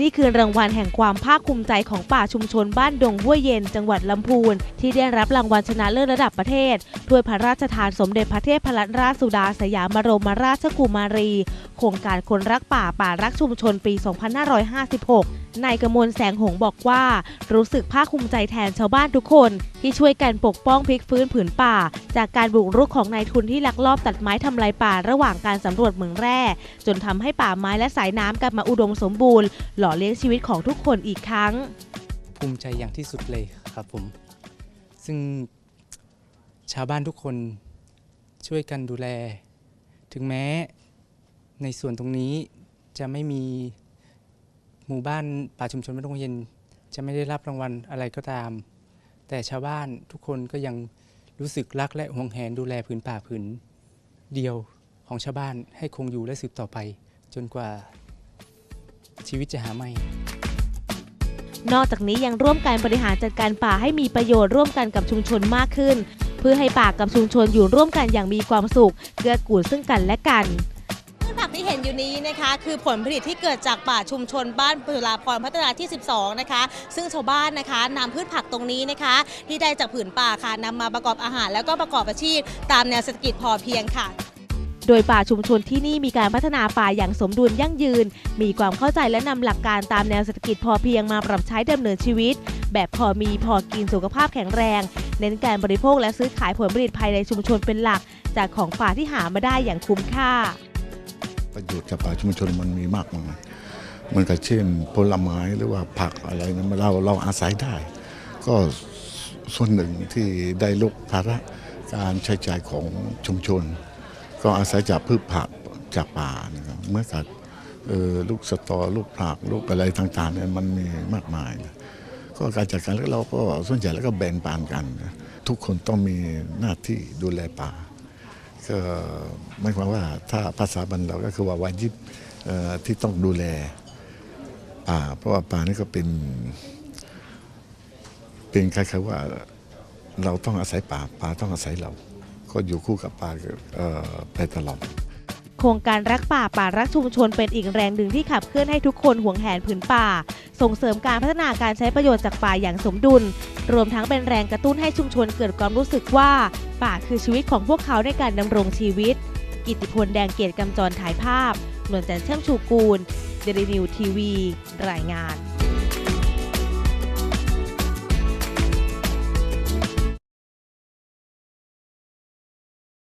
นี่คือรางวัลแห่งความภาคภูมิใจของป่าชุมชนบ้านดงห้วยเย็นจังหวัดลำพูน ที่ได้รับรางวัลชนะเลิศระดับประเทศด้วยพระราชทานสมเด็จพระเทพรัตนราชสุดาสยามบรมราชกุมารี โครงการคนรักป่าป่ารักชุมชนปี 2556นายกมลแสงหงบอกว่า รู้สึกภาคภูมิใจแทนชาวบ้านทุกคน ที่ช่วยกันปกป้องพลิกฟื้นผืนป่า จากการบุกรุกของนายทุนที่ลักลอบตัดไม้ทำลายป่าระหว่างการสำรวจเหมืองแร่ จนทำให้ป่าไม้และสายน้ำกลับมาอุดมสมบูรณ์หล่อเลี้ยงชีวิตของทุกคนอีกครั้ง ภูมิใจอย่างที่สุดเลยครับผม ซึ่งชาวบ้านทุกคนช่วยกันดูแล ถึงแม้ในส่วนตรงนี้จะไม่มีหมู่บ้านป่าชุมชนบ้านดงเย็น จะไม่ได้รับรางวัลอะไรก็ตาม แต่ชาวบ้านทุกคนก็ยังรู้สึกรักและห่วงแหนดูแลผืนป่าผืน เดียวของชาวบ้านให้คงอยู่และสืบต่อไป จนกว่า ชีวิตจะหาไม่ นอกจากนี้ยังร่วมกันบริหารจัดการป่าให้มีประโยชน์ร่วมกันกับชุมชนมากขึ้น เพื่อให้ป่ากับชุมชนอยู่ร่วมกันอย่างมีความสุขเกื้อกูลซึ่งกันและกันพืชผักที่เห็นอยู่นี้นะคะคือผลผลิตที่เกิดจากป่าชุมชนบ้านปุราพรพัฒนาที่ 12 นะคะ ซึ่งชาวบ้านนะคะนำพืชผักตรงนี้นะคะ ที่ได้จากผืนป่าค่ะนำมาประกอบอาหารแล้วก็ประกอบอาชีพ ตามแนวเศรษฐกิจพอเพียงค่ะโดยป่าชุมชนที่นี่มีการพัฒนาป่าอย่างสมดุลยั่งยืน มีความเข้าใจและนำหลักการตามแนวเศรษฐกิจพอเพียงมาปรับใช้ดำเนินชีวิต แบบพอมีพอกินสุขภาพแข็งแรง เน้นการบริโภคและซื้อขายผลผลิตภายในชุมชนเป็นหลัก จากของป่าที่หามาได้อย่างคุ้มค่า ประโยชน์จากป่าชุมชนมันมีมากมายมันก็เช่นผลไม้หรือว่าผักอะไรนะเราเราอาศัยได้ ก็ส่วนหนึ่งที่ได้ลดภาระการใช้จ่ายของชุมชน ก็อาศัยจากพืชผักจากป่านะครับเมื่อกับเอ่อลูกสตอลูกผักลูกอะไรต่างๆเนี่ยมันมีมากมายนะก็การจัดการแล้วเราก็ส่วนใหญ่แล้วก็แบ่งปันกันนะทุกคนต้องมีหน้าที่ดูแลป่าก็หมายความว่าถ้าภาษาบันเราก็คือว่าวาญิบที่ต้องดูแลป่า เพราะว่าป่านี่ก็เป็น เป็นคล้ายๆว่าเราต้องอาศัยป่าป่าต้องอาศัยเรา ก็อยู่คู่กับป่าไปตลอดโครงการรักป่าป่ารักชุมชนเป็นอีกแรงดึงที่ขับเคลื่อนให้ทุกคนห่วงแหนผืนป่า ส่งเสริมการพัฒนาการใช้ประโยชน์จากป่าอย่างสมดุล รวมทั้งเป็นแรงกระตุ้นให้ชุมชนเกิดความรู้สึกว่า ป่าคือชีวิตของพวกเขาในการดำรงชีวิต กิตติพลแดงเกียรติกำจรถ่ายภาพนวลจันทร์เชื่อมชูกูลเดลินิวทีวี รายงาน